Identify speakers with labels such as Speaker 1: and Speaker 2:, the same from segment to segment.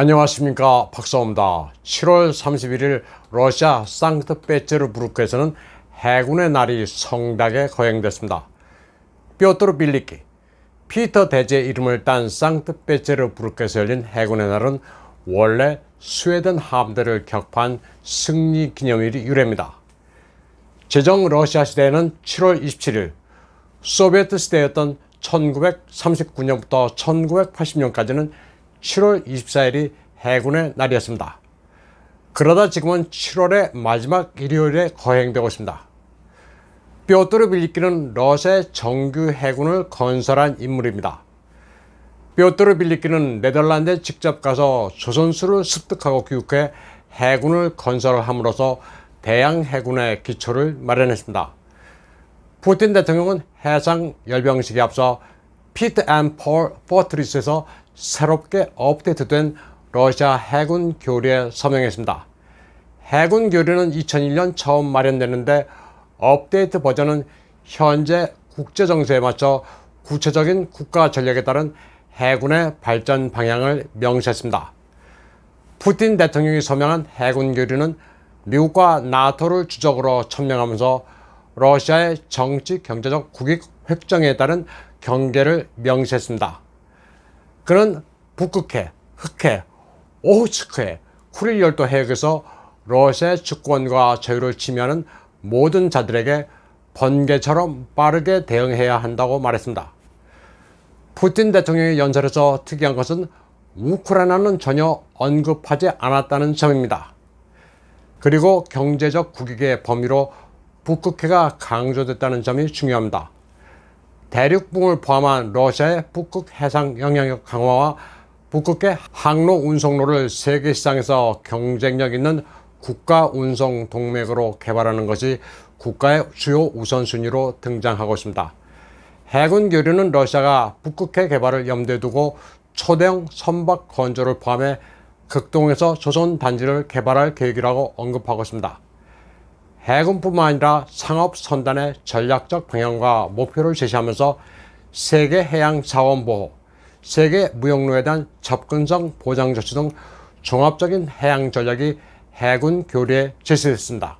Speaker 1: 안녕하십니까 박사입니다. 7월 31일 러시아 상트페테르부르크에서는 해군의 날이 성대하게 거행됐습니다. 뾰토르 빌리키, 피터 대제의 이름을 딴 상트페테르부르크에서 열린 해군의 날은 원래 스웨덴 함대를 격파한 승리 기념일이 유래입니다. 제정 러시아 시대에는 7월 27일, 소비에트 시대였던 1939년부터 1980년까지는 7월 24일이 해군의 날이었습니다. 그러다 지금은 7월의 마지막 일요일에 거행되고 있습니다. 뾰토르 빌리키는 러시아의 정규 해군을 건설한 인물입니다. 뾰토르 빌리키는 네덜란드에 직접 가서 조선수를 습득하고 교육해 해군을 건설함으로써 대양 해군의 기초를 마련했습니다. 푸틴 대통령은 해상 열병식에 앞서 피트 앤 포트리스에서 새롭게 업데이트된 러시아 해군 교리에 서명했습니다. 해군 교리는 2001년 처음 마련됐는데 업데이트 버전은 현재 국제 정세에 맞춰 구체적인 국가 전략에 따른 해군의 발전 방향을 명시했습니다. 푸틴 대통령이 서명한 해군 교리는 미국과 나토를 주적으로 천명하면서 러시아의 정치 경제적 국익 획정에 따른 경계를 명시했습니다. 그는 북극해, 흑해, 오후츠크해, 쿠릴 열도 해역에서 러시아의 주권과 자유를 침해하는 모든 자들에게 번개처럼 빠르게 대응해야 한다고 말했습니다. 푸틴 대통령의 연설에서 특이한 것은 우크라이나는 전혀 언급하지 않았다는 점입니다. 그리고 경제적 국익의 범위로 북극해가 강조됐다는 점이 중요합니다. 대륙붕을 포함한 러시아의 북극 해상 영향력 강화와 북극해 항로 운송로를 세계 시장에서 경쟁력 있는 국가 운송 동맥으로 개발하는 것이 국가의 주요 우선순위로 등장하고 있습니다. 해군 교류는 러시아가 북극해 개발을 염두에 두고 초대형 선박 건조를 포함해 극동에서 조선 단지를 개발할 계획이라고 언급하고 있습니다. 해군뿐만 아니라 상업 선단의 전략적 방향과 목표를 제시하면서 세계 해양 자원 보호, 세계 무역로에 대한 접근성 보장 조치 등 종합적인 해양 전략이 해군 교류에 제시됐습니다.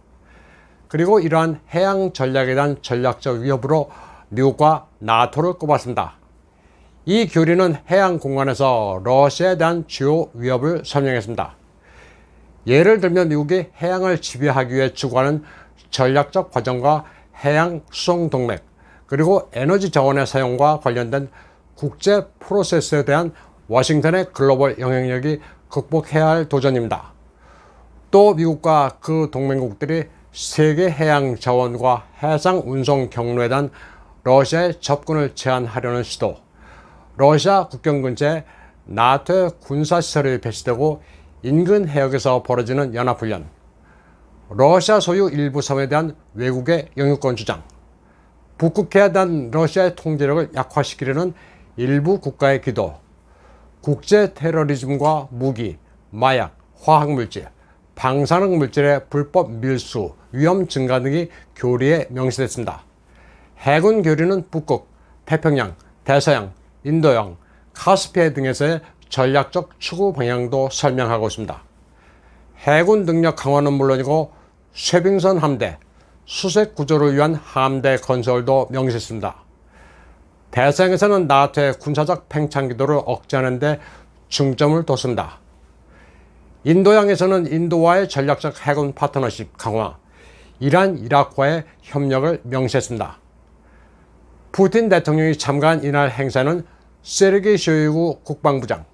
Speaker 1: 그리고 이러한 해양 전략에 대한 전략적 위협으로 미국과 나토를 꼽았습니다. 이 교류는 해양 공간에서 러시아에 대한 주요 위협을 설명했습니다. 예를 들면 미국이 해양을 지배하기 위해 추구하는 전략적 과정과 해양 수송 동맥, 그리고 에너지 자원의 사용과 관련된 국제 프로세스에 대한 워싱턴의 글로벌 영향력이 극복해야 할 도전입니다. 또 미국과 그 동맹국들이 세계 해양 자원과 해상 운송 경로에 대한 러시아의 접근을 제한하려는 시도, 러시아 국경 근처에 나토의 군사시설이 배치되고 인근 해역에서 벌어지는 연합훈련, 러시아 소유 일부 섬에 대한 외국의 영유권 주장, 북극해에 대한 러시아의 통제력을 약화시키려는 일부 국가의 기도, 국제 테러리즘과 무기, 마약, 화학물질, 방사능 물질의 불법 밀수, 위험 증가 등이 교리에 명시됐습니다. 해군 교류는 북극, 태평양, 대서양, 인도양, 카스피해 등에서의 전략적 추구 방향도 설명하고 있습니다. 해군 능력 강화는 물론이고 쉐빙선 함대, 수색 구조를 위한 함대 건설도 명시했습니다. 대서양에서는 나토의 군사적 팽창 기도를 억제하는 데 중점을 뒀습니다. 인도양에서는 인도와의 전략적 해군 파트너십 강화, 이란, 이라크와의 협력을 명시했습니다. 푸틴 대통령이 참가한 이날 행사는 세르게이 쇼이구 국방부장,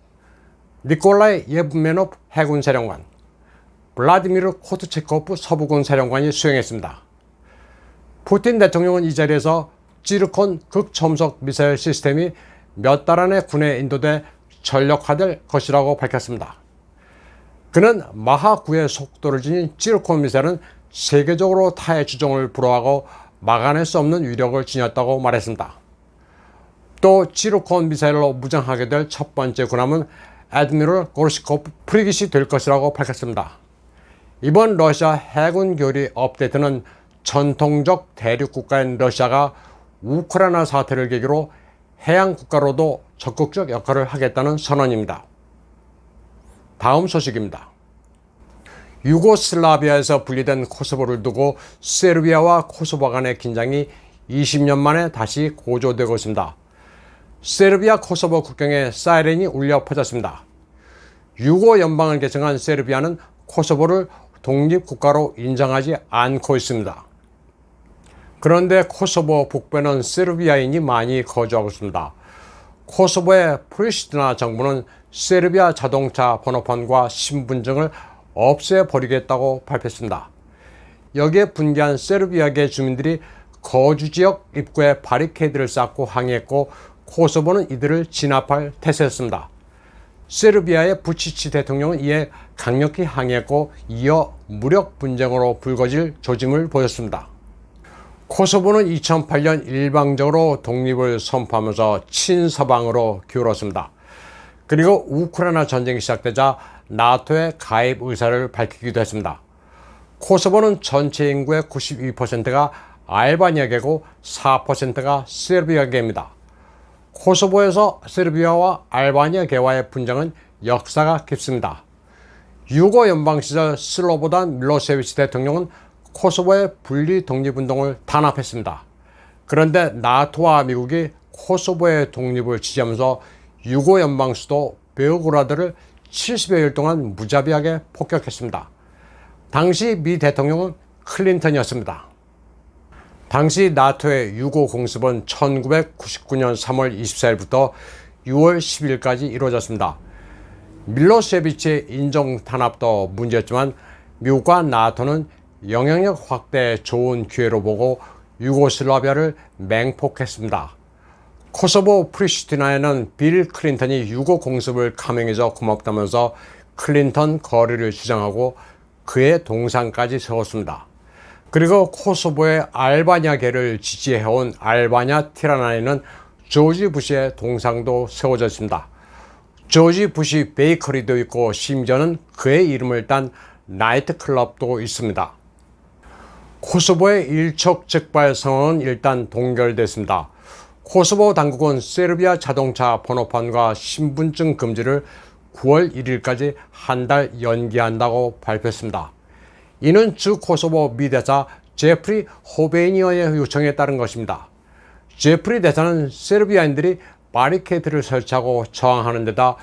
Speaker 1: 니콜라이 예브메노프 해군사령관, 블라디미르 코트체코프 서부군 사령관이 수행했습니다. 푸틴 대통령은 이 자리에서 찌르콘 극첨속 미사일 시스템이 몇 달 안에 군에 인도돼 전력화될 것이라고 밝혔습니다. 그는 마하 9의 속도를 지닌 찌르콘 미사일은 세계적으로 타의 주종을 불허하고 막아낼 수 없는 위력을 지녔다고 말했습니다. 또 찌르콘 미사일로 무장하게 될 첫 번째 군함은 에드미럴 고르시코프 프리깃이 될 것이라고 밝혔습니다. 이번 러시아 해군 교리 업데이트는 전통적 대륙 국가인 러시아가 우크라이나 사태를 계기로 해양 국가로도 적극적 역할을 하겠다는 선언입니다. 다음 소식입니다. 유고슬라비아에서 분리된 코소보를 두고 세르비아와 코소보 간의 긴장이 20년 만에 다시 고조되고 있습니다. 세르비아 코소보 국경에 사이렌이 울려 퍼졌습니다. 유고 연방을 개정한 세르비아는 코소보를 독립국가로 인정하지 않고 있습니다. 그런데 코소보 북부에는 세르비아인이 많이 거주하고 있습니다. 코소보의 프리시티나 정부는 세르비아 자동차 번호판과 신분증을 없애버리겠다고 발표했습니다. 여기에 분개한 세르비아계 주민들이 거주지역 입구에 바리케이드를 쌓고 항의했고 코소보는 이들을 진압할 태세였습니다. 세르비아의 부치치 대통령은 이에 강력히 항의했고 이어 무력 분쟁으로 불거질 조짐을 보였습니다. 코소보는 2008년 일방적으로 독립을 선포하면서 친서방으로 기울었습니다. 그리고 우크라이나 전쟁이 시작되자 나토의 가입 의사를 밝히기도 했습니다. 코소보는 전체 인구의 92%가 알바니아계고 4%가 세르비아계입니다. 코소보에서 세르비아와 알바니아계와의 분쟁은 역사가 깊습니다. 유고 연방 시절 슬로보단 밀로세비치 대통령은 코소보의 분리 독립운동을 단합했습니다. 그런데 나토와 미국이 코소보의 독립을 지지하면서 유고 연방 수도 베오그라드를 70여일 동안 무자비하게 폭격했습니다. 당시 미 대통령은 클린턴이었습니다. 당시 나토의 유고 공습은 1999년 3월 24일부터 6월 10일까지 이루어졌습니다. 밀로세비치의 인정 탄압도 문제였지만 미국과 나토는 영향력 확대에 좋은 기회로 보고 유고슬라비아를 맹폭했습니다. 코소보 프리시티나에는 빌 클린턴이 유고 공습을 감행해서 고맙다면서 클린턴 거리를 주장하고 그의 동상까지 세웠습니다. 그리고 코소보의 알바냐계를 지지해온 알바냐 티라나에는 조지 부시의 동상도 세워져 있습니다. 조지 부시 베이커리도 있고 심지어는 그의 이름을 딴 나이트클럽도 있습니다. 코소보의 일촉즉발 상황은 일단 동결됐습니다. 코소보 당국은 세르비아 자동차 번호판과 신분증 금지를 9월 1일까지 한 달 연기한다고 발표했습니다. 이는 주 코소보 미 대사 제프리 호베니어의 요청에 따른 것입니다. 제프리 대사는 세르비아인들이 바리케이트를 설치하고 저항하는 데다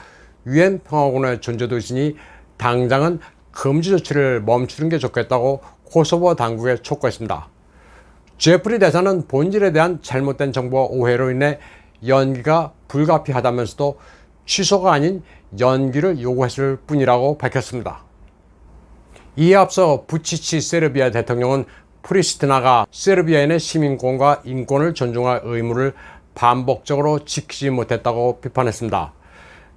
Speaker 1: 유엔 평화군의 존재도 있으니 당장은 금지 조치를 멈추는 게 좋겠다고 코소보 당국에 촉구했습니다. 제프리 대사는 본질에 대한 잘못된 정보와 오해로 인해 연기가 불가피하다면서도 취소가 아닌 연기를 요구했을 뿐이라고 밝혔습니다. 이에 앞서 부치치 세르비아 대통령은 프리스티나가 세르비아인의 시민권과 인권을 존중할 의무를 반복적으로 지키지 못했다고 비판했습니다.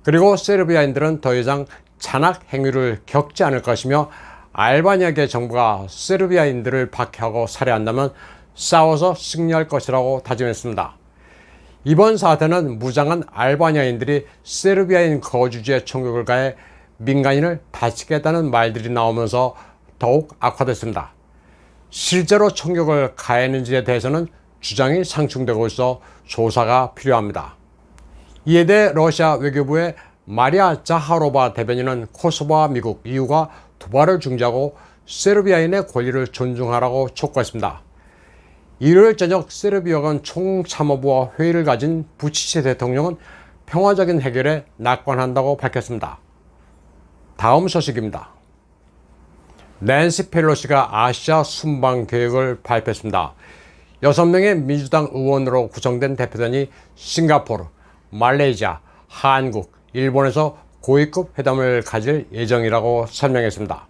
Speaker 1: 그리고 세르비아인들은 더 이상 잔악 행위를 겪지 않을 것이며 알바니아계 정부가 세르비아인들을 박해하고 살해한다면 싸워서 승리할 것이라고 다짐했습니다. 이번 사태는 무장한 알바니아인들이 세르비아인 거주지에 총격을 가해 민간인을 다치겠다는 말들이 나오면서 더욱 악화됐습니다. 실제로 총격을 가했는지에 대해서는 주장이 상충되고 있어 조사가 필요합니다. 이에 대해 러시아 외교부의 마리아 자하로바 대변인은 코소보와 미국, EU가 도발을 중지하고 세르비아인의 권리를 존중하라고 촉구했습니다. 일요일 저녁 세르비아군 총참모부와 회의를 가진 부치체 대통령은 평화적인 해결에 낙관한다고 밝혔습니다. 다음 소식입니다. 낸시 펠로시가 아시아 순방 계획을 발표했습니다. 6명의 민주당 의원으로 구성된 대표단이 싱가포르, 말레이시아, 한국, 일본에서 고위급 회담을 가질 예정이라고 설명했습니다.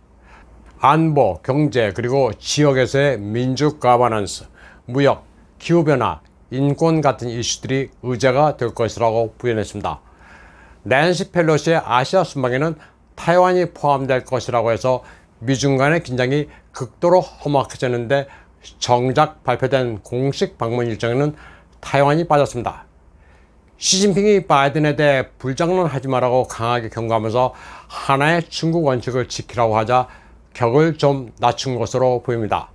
Speaker 1: 안보, 경제, 그리고 지역에서의 민주 가버넌스, 무역, 기후변화, 인권 같은 이슈들이 의제가 될 것이라고 부연했습니다. 낸시 펠로시의 아시아 순방에는 타이완이 포함될 것이라고 해서 미중 간의 긴장이 극도로 험악해졌는데 정작 발표된 공식 방문 일정에는 타이완이 빠졌습니다. 시진핑이 바이든에 대해 불장난하지 말라고 강하게 경고하면서 하나의 중국 원칙을 지키라고 하자 격을 좀 낮춘 것으로 보입니다.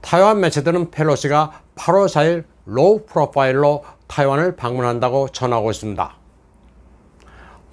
Speaker 1: 타이완 매체들은 펠로시가 8월 4일 로우 프로파일로 타이완을 방문한다고 전하고 있습니다.